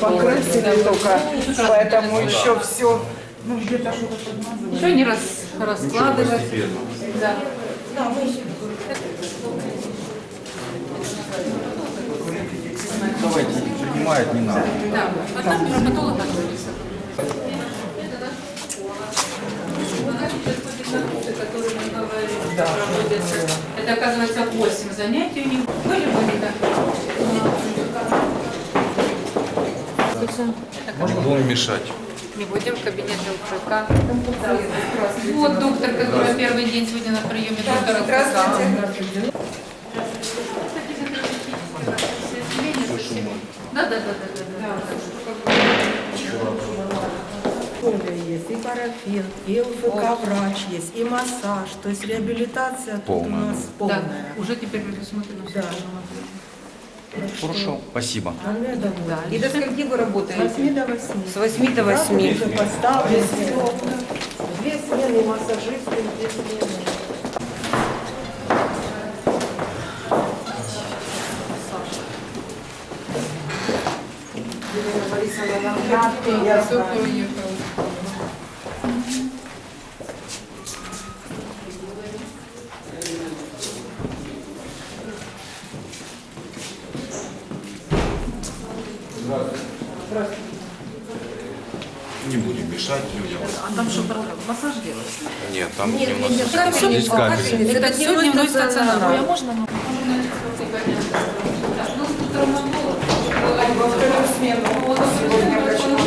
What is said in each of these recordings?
Покрасили только, поэтому еще все, ну где-то что-то подмазывали. Еще не раз раскладывать. Да. Давайте, принимает, не надо. Да. А там мы говорили, проводятся. Это оказывается 8 занятий у них. Были бы они так? Не будем мешать. Не будем в кабинете УК. Вот доктор, который первый день сегодня на приеме доктора Здравствуйте. Да, да, да, да, да. Поле есть, и парафин, и ЛФК-врач есть, и массаж, то есть реабилитация тут у Полная. нас Да, полная. уже теперь предусмотрено все, Да. Хорошо. Спасибо. И до скольки вы С работаете? 8 до 8. С 8 до 8. Уже поставлю все. Две смены массажисты, две смены. Елена Борисовна, я Все знаю. поехало. Не будем мешать людям. А там что, массаж делать? Нет, там Нет, где у нет, нет, капель. капельница. Это Это все дневной стационар. стационар. А можно? Ну, тут травматолог. Во вторую смену. Сегодня врачом.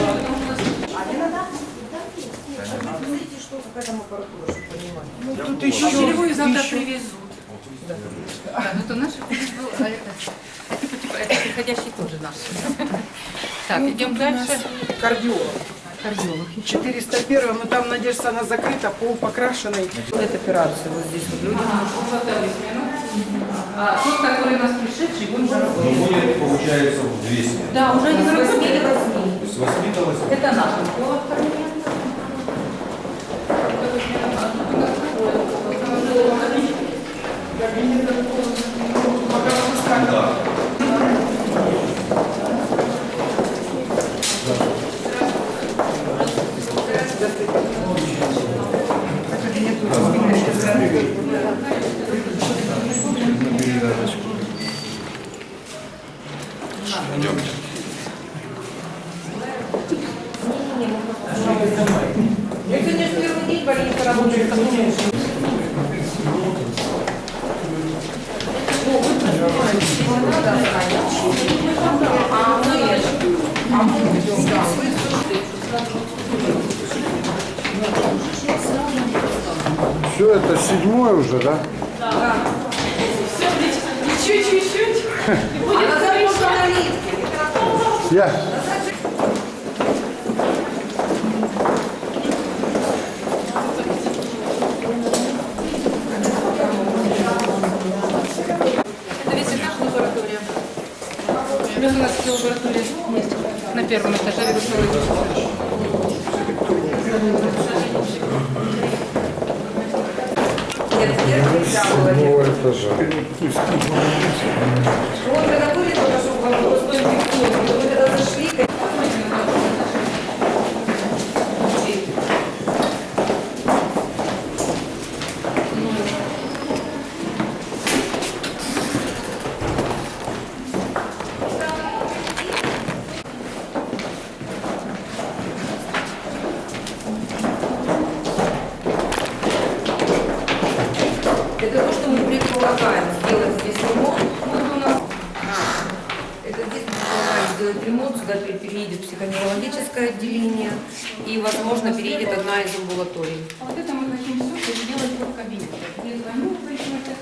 Ну, тут еще, Пищевую завтра еще. привезут. Да, ну это наши а это, а типа, это приходящий тоже наш. Так, идем дальше. кардиолог. Кардиолог. 401, но там, Надежда, она закрыта, пол покрашенный. Это операция вот здесь вот люди. А тот, который у нас пришедший, он уже Ну, работает. будет, получается, в 200. Да, уже не есть с 8 до 8. Это наш онколог второй. Все, это седьмой уже, да? Чуть-чуть. Я. Это весь этаж лаборатория. Плюс у нас все лаборатория есть. На первом этаже. Седьмого этажа. Вот когда были только что в когда зашли, Это то, что мы предполагаем сделать здесь ремонт. Вот у нас это здесь мы ремонт, сюда пере- переедет психоневрологическое отделение и, возможно, переедет одна из амбулаторий. А вот это мы хотим все сделать в кабинете. Я звоню, причем это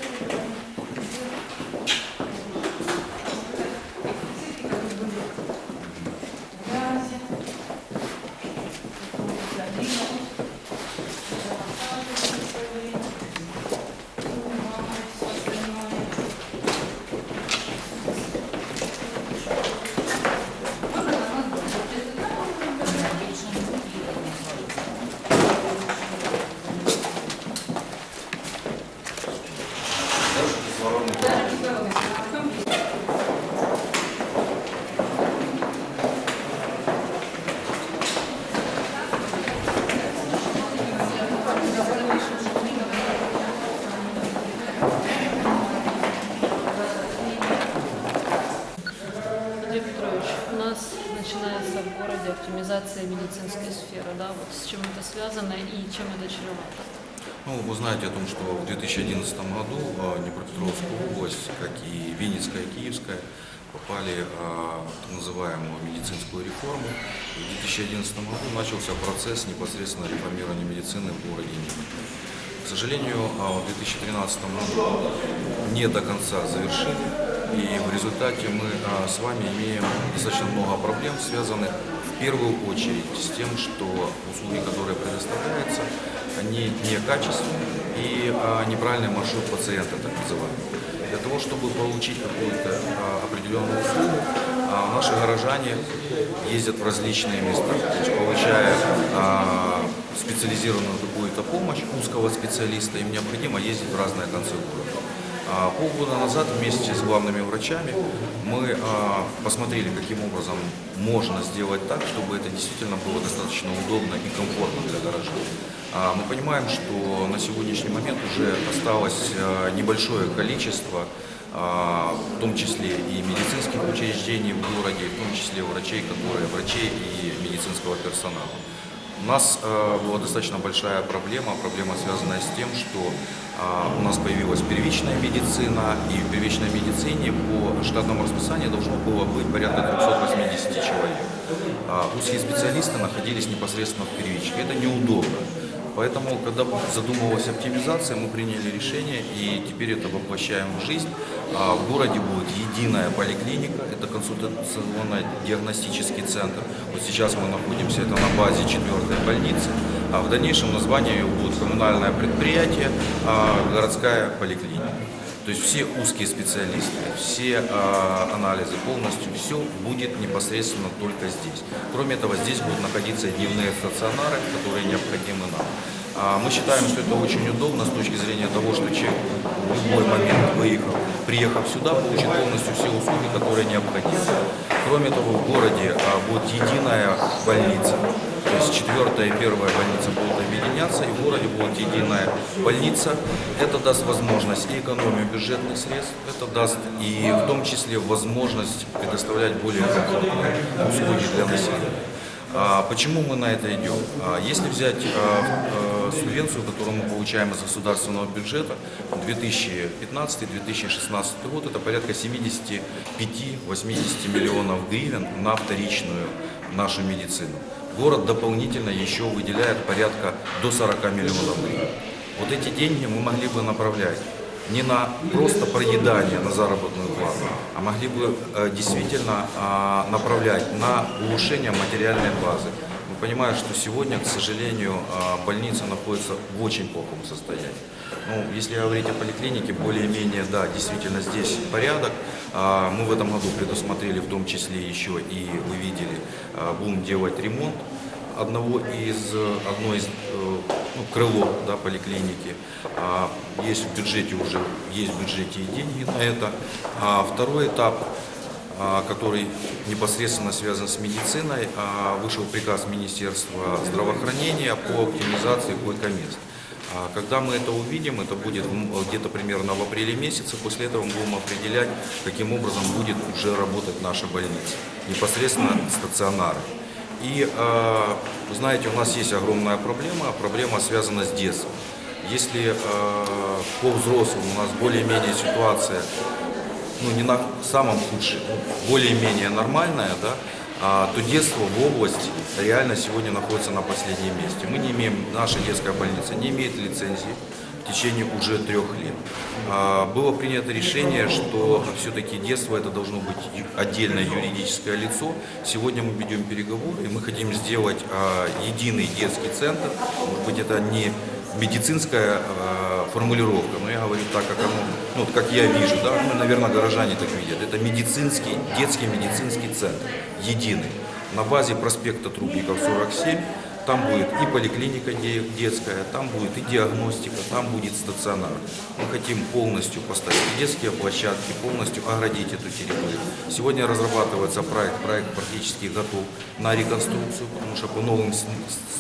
оптимизация медицинской сферы, да, вот с чем это связано и чем это чревато? Ну, вы знаете о том, что в 2011 году Днепропетровская область, как и Винницкая и Киевская, попали а, в так называемую медицинскую реформу. И в 2011 году начался процесс непосредственно реформирования медицины в городе Днепр. К сожалению, а, в 2013 году не до конца завершили, и в результате мы а, с вами имеем достаточно много проблем, связанных первую очередь с тем, что услуги, которые предоставляются, они некачественные и а, неправильный маршрут пациента, так называемый. Для того, чтобы получить какую-то а, определенную услугу, а, наши горожане ездят в различные места, то есть получая а, специализированную какую-то помощь узкого специалиста, им необходимо ездить в разные концы города. А, Полгода назад вместе с главными врачами мы а, посмотрели, каким образом можно сделать так, чтобы это действительно было достаточно удобно и комфортно для горожан. А, Мы понимаем, что на сегодняшний момент уже осталось небольшое количество, в том числе и медицинских учреждений в городе, в том числе врачей, которые врачей и медицинского персонала. У нас э, была достаточно большая проблема, проблема связанная с тем, что э, у нас появилась первичная медицина, и в первичной медицине по штатному расписанию должно было быть порядка 380 человек. А узкие специалисты находились непосредственно в первичке. Это неудобно. Поэтому, когда задумывалась оптимизация, мы приняли решение и теперь это воплощаем в жизнь. А, В городе будет единая поликлиника, это консультационно-диагностический центр. Вот сейчас мы находимся это на базе четвертой больницы, а в дальнейшем название ее будет коммунальное предприятие, а, городская поликлиника. То есть все узкие специалисты, все а, анализы, полностью все будет непосредственно только здесь. Кроме этого, здесь будут находиться дневные стационары, которые необходимы нам. А, мы считаем, что это очень удобно с точки зрения того, что человек в любой момент выехал, приехав сюда, получит полностью все услуги, которые необходимы. Кроме того, в городе а, будет единая больница. То есть четвертая и первая больница будут объединяться, и в городе будет единая больница. Это даст возможность и экономию бюджетных средств, это даст и в том числе возможность предоставлять более комфортные услуги для населения. А Почему мы на это идем? Если взять субвенцию, которую мы получаем из государственного бюджета, 2015-2016 год, это порядка 75-80 миллионов гривен на вторичную нашу медицину. Город дополнительно еще выделяет порядка до 40 миллионов гривен. Вот эти деньги мы могли бы направлять не на просто проедание, на заработную плату, а могли бы э, действительно а, направлять на улучшение материальной базы. Мы понимаем, что сегодня, к сожалению, а, больница находится в очень плохом состоянии. Ну, если говорить о поликлинике, более-менее, да, действительно здесь порядок. А, Мы в этом году предусмотрели в том числе еще и, вы видели, а, будем делать ремонт одного из, одной из э, ну, крыло да, поликлиники. Есть в бюджете уже, есть в бюджете и деньги на это. А второй этап, который непосредственно связан с медициной, а, вышел приказ Министерства здравоохранения по оптимизации койко-мест. А Когда мы это увидим, это будет где-то примерно в апреле месяце, после этого мы будем определять, каким образом будет уже работать наша больница, непосредственно стационары. И, знаете, у нас есть огромная проблема, проблема связана с детством. Если по взрослым у нас более-менее ситуация ну, не на самом худшем, более-менее нормальная, да, а, то детство в области реально сегодня находится на последнем месте. Мы не имеем, наша детская больница не имеет лицензии в течение уже трех лет. А, Было принято решение, что все-таки детство это должно быть отдельное юридическое лицо. Сегодня мы ведем переговоры, и мы хотим сделать а, единый детский центр. Может быть, это не медицинская формулировка, но я говорю так, как оно, ну, как я вижу, да, ну, наверное, горожане так видят. Это медицинский, детский медицинский центр, единый, на базе проспекта Трубников 47. Там будет и поликлиника де- детская, там будет и диагностика, там будет стационар. Мы хотим полностью поставить детские площадки, полностью оградить эту территорию. Сегодня разрабатывается проект, проект практически готов на реконструкцию, потому что по новым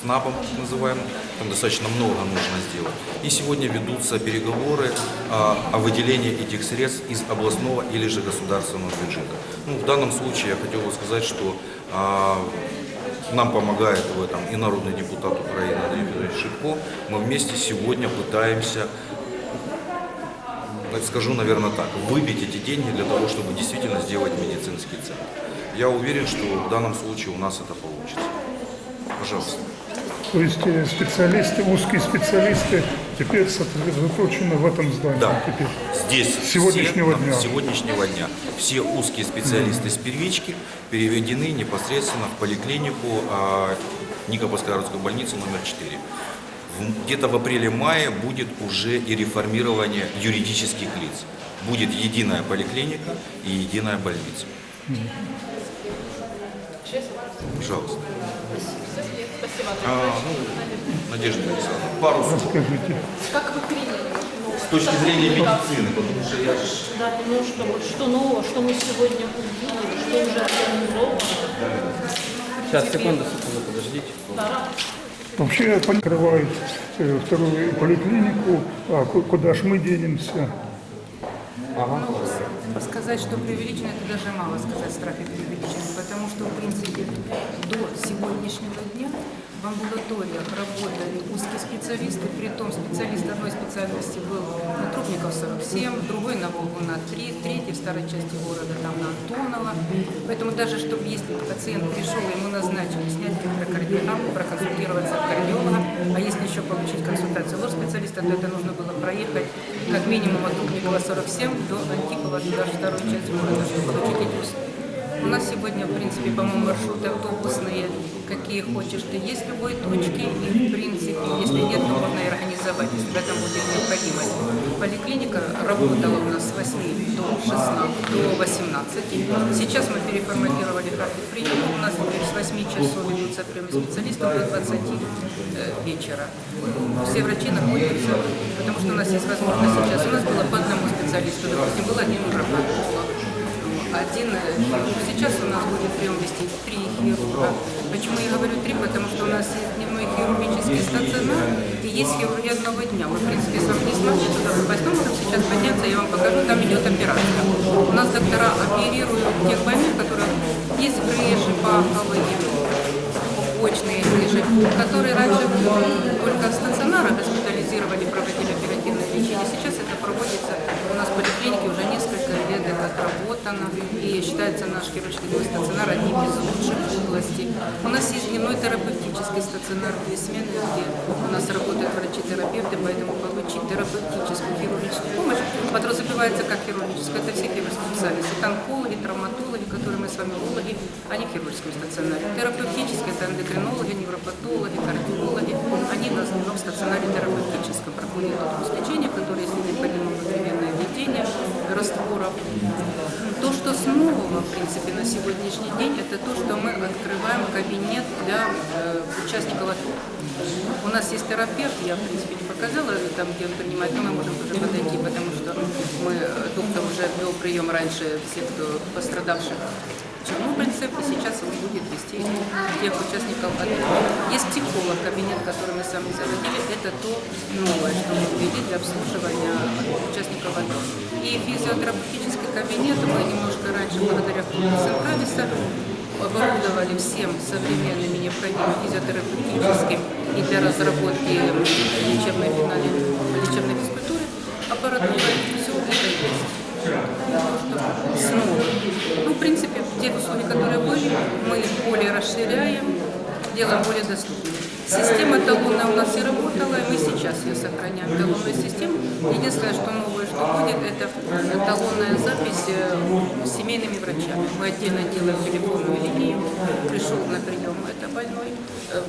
СНАПам, так называемым, там достаточно много нужно сделать. И сегодня ведутся переговоры а, о выделении этих средств из областного или же государственного бюджета. Ну, в данном случае я хотел бы сказать, что а, нам помогает в этом и народный депутат Украины Андрей Федорович Шипко. Мы вместе сегодня пытаемся, ну, скажу, наверное, так, выбить эти деньги для того, чтобы действительно сделать медицинский центр. Я уверен, что в данном случае у нас это получится. Пожалуйста. То есть специалисты, узкие специалисты теперь сосредоточены в этом здании. Да. Теперь. Здесь С сегодняшнего все, дня. С сегодняшнего дня все узкие специалисты с первички переведены непосредственно в поликлинику а, городской больницы номер 4. В- Где-то в апреле-мае будет уже и реформирование юридических лиц. Будет единая поликлиника и единая больница. Пожалуйста. Спасибо. А, ну, Надежда Александровна, пару слов. Скажите, Как вы приняли? С точки зрения медицины, потому что я же Да, немножко, вот что нового, что мы сегодня увидели, что уже организовано. Сейчас, секунду, секунду, подождите. вообще покрывают э, вторую поликлинику, а ку- куда ж мы денемся? Ну, сказать, что преувеличено, это даже мало сказать страхи преувеличены, потому что, в принципе, до сегодняшнего дня в амбулаториях работали узкие специалисты, при том специалист одной специальности был на Трубников 47, другой на Волгу на 3, третий в старой части города там на Антонова. Поэтому даже, чтобы если пациент пришел, ему назначили снять электрокардиограмму, проконсультироваться у кардиолога, а если еще получить консультацию лор-специалиста, то это нужно было проехать как минимум от Трубникова 47 до Антипова, даже вторую часть. У нас сегодня, в принципе, по-моему, маршруты автобусные, какие хочешь ты, есть в любой точке, и, в принципе, если нет, то можно и организовать, если в этом будет необходимость. Поликлиника работала у нас с 8 до 16, до 18. Сейчас мы переформатировали график приема, у нас с 8 часов ведутся приемы специалистов до 20 э, вечера. Все врачи находятся, потому что у нас есть возможность сейчас, у нас было по одному специалисту, допустим, был один невропатолог, один э. Сейчас у нас будет прием вести три хирурга. Почему я говорю три? Потому что у нас есть дневной хирургический стационар и есть хирургия одного дня. Мы, в принципе, с вами не смогли туда попасть, но можем сейчас подняться, я вам покажу, там идет операция. У нас доктора оперируют тех больных, которые есть грыжи, паховые, почные грыжи, которые раньше только в стационарах госпитализировали, проводили оперативное лечение. Сейчас это проводится у нас в поликлинике уже несколько лет это отработано. И считается наш хирургический стационар одним из лучших в области. У нас есть дневной терапевтический стационар две смены, где у нас работают врачи-терапевты, поэтому получить терапевтическую хирургическую помощь подразумевается как хирургическая. Это все хирургические специалисты. Это онкологи, травматологи, которые мы с вами урологи, они в хирургическом стационаре. Терапевтические это эндокринологи, невропатологи, кардиологи. Они у нас в стационаре терапевтическом проходят отпуск лечения, которые, если необходимо внутривенное введение растворов. То, что с нового, в принципе, на сегодняшний день, это то, что мы открываем кабинет для э, участников АТО. У нас есть терапевт, я, в принципе, не показала, там, где он принимает, но мы можем тоже подойти, потому что мы, э, доктор уже вел прием раньше всех, кто пострадавших чернобыльцев, и сейчас он будет вести тех участников АТО. Есть психолог, кабинет, который мы с вами заводили, это то новое, что мы ввели для обслуживания участников АТО. И физиотерапевтический кабинет мы немножко раньше, благодаря фонду Сенкависа, оборудовали всем современными необходимыми физиотерапевтическим и для разработки лечебной, финали, лечебной физкультуры аппаратуры. Все это есть снова. Ну, в принципе, те услуги, которые были, мы более расширяем, делаем более доступными. Система талонная у нас и работала, и мы сейчас ее сохраняем, талонную систему. Единственное, что новое, будет, это талонная запись семейными врачами. Мы отдельно делаем телефонную линию, пришел на прием, это больной. Э,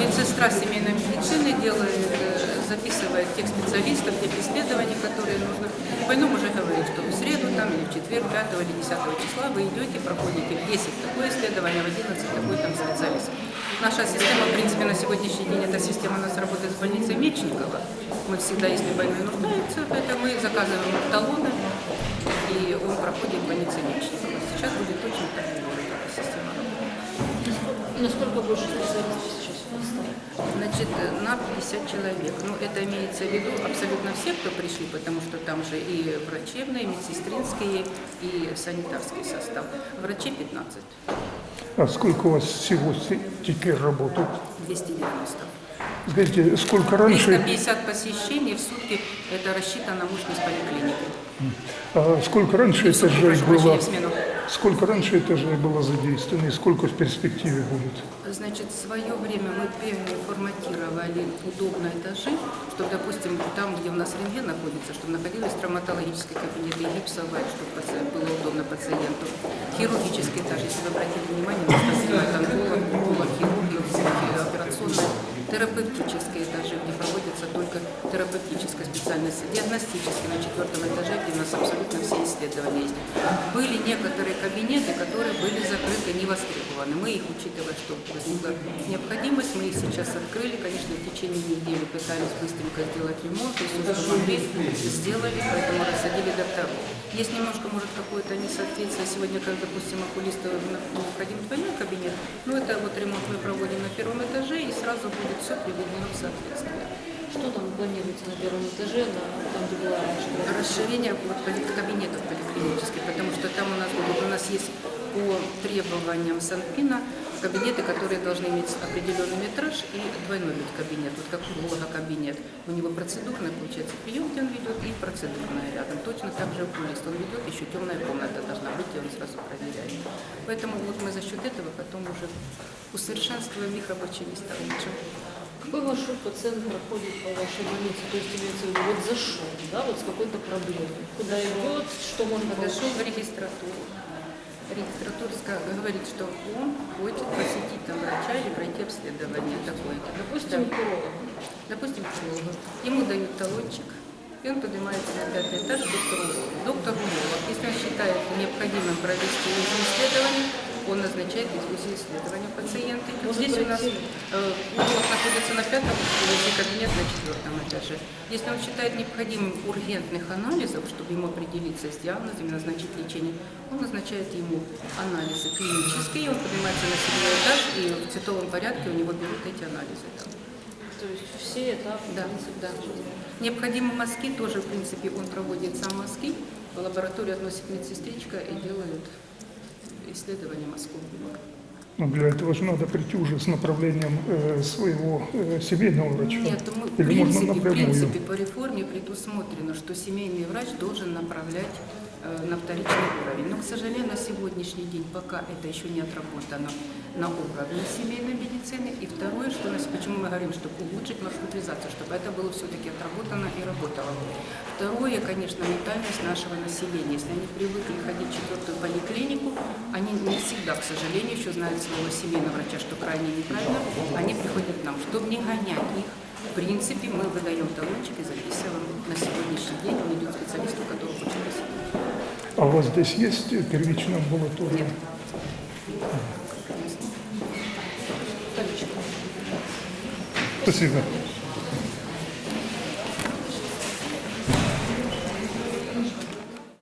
Медсестра семейной медицины делает, э, записывает тех специалистов, тех исследований, которые нужно. Больному уже говорит, что в среду там, или в четверг, 5 или 10 числа вы идете, проходите в 10 такое исследование, в 11 такой там специалист. Наша система, в принципе, на сегодняшний день, эта система у нас работает с больницей Мечникова. Мы всегда, если больной нуждается, это мы заказываем талоны, и он проходит в больнице Мечникова. Сейчас будет же эта система работать. Насколько больше специалистов сейчас у нас стало? Значит, на 50 человек. Ну, это имеется в виду абсолютно все, кто пришли, потому что там же и врачебные, и медсестринские, и санитарский состав. Врачей 15. А сколько у вас всего се- теперь работает? 290. Скажите, сколько раньше, 350 посещений в сутки – это рассчитана мощность поликлиники. а сколько раньше прошу прощения, было, сколько раньше этажей было задействовано и сколько в перспективе будет? Значит, в свое время мы первые форматировали удобно этажи, чтобы, допустим, там, где у нас рентген находится, чтобы находилась травматологический кабинет и гипсовая, чтобы было удобно пациенту. Хирургический этаж, если вы обратили внимание, у нас там принимают онколог, онколог, хирургию, операционная, терапевтические этажи, где проводится только терапевтическая специальность, диагностический на четвертом этаже, где у нас абсолютно все исследования есть. Были некоторые кабинеты, которые были закрыты, не востребованы. Мы их, учитывая, что возникла необходимость, мы их сейчас открыли. Конечно, в течение недели пытались быстренько сделать ремонт, и все, что могли, сделали, поэтому рассадили докторов. Есть немножко, может, какое-то несоответствие. Сегодня, как, допустим, окулисты необходим двойной кабинет, ну, это вот ремонт мы проводим на первом этаже, и сразу будет все приведено в соответствие. Что там планируется на первом этаже, на, там, где была раньше? Расширение вот, кабинетов поликлинических, потому что там у нас, вот, у нас есть по требованиям Санпина кабинеты, которые должны иметь определенный метраж и двойной вид кабинет. Вот как у уролога кабинет. У него процедурный, получается, прием, где он ведет, и процедурная рядом. Точно так же окулист. Он ведет, еще темная комната должна быть, и он сразу проверяет. Поэтому вот мы за счет этого потом уже усовершенствуем их рабочие места лучше. Какой маршрут пациент проходит по вашей больнице? То есть имеется в виду, вот зашел, да, вот с какой-то проблемой. Куда идет, что можно Подошел в регистратуру. Регистратура ска- говорит, что он хочет посетить там врача или пройти обследование такое-то. Допустим, урологу. Допустим, к урологу. Ему дают талончик, и он поднимается на пятый этаж к доктору уролога. Доктор уролог, если он считает необходимым провести исследование, он назначает УЗИ исследования пациента. Вот Может здесь у нас э, уролог находится на пятом, УЗИ кабинет на четвертом этаже. Если он считает необходимым ургентных анализов, чтобы ему определиться с диагнозом, назначить лечение, он назначает ему анализы клинические, и он поднимается на седьмой этаж, и в цветовом порядке у него берут эти анализы. То есть все этапы, Да, принципе, да. Необходимы мазки, тоже, в принципе, он проводит сам мазки. В лабораторию относит медсестричка и делают исследования мазков. Ну, для этого же надо прийти уже с направлением э, своего э, семейного врача. Нет, мы, в Или можно принципе, в напрямую? принципе, по реформе предусмотрено, что семейный врач должен направлять на вторичный уровень. Но, к сожалению, на сегодняшний день пока это еще не отработано на уровне семейной медицины. И второе, что нас, почему мы говорим, чтобы улучшить маршрутизацию, чтобы это было все-таки отработано и работало. Второе, конечно, ментальность нашего населения. Если они привыкли ходить в четвертую поликлинику, они не всегда, к сожалению, еще знают своего семейного врача, что крайне неправильно. Они приходят к нам, чтобы не гонять их. В принципе, мы выдаем талончик и записываем на сегодняшний день. Он идет специалисту, который хочет. А у вас здесь есть первичная амбулатория? Спасибо.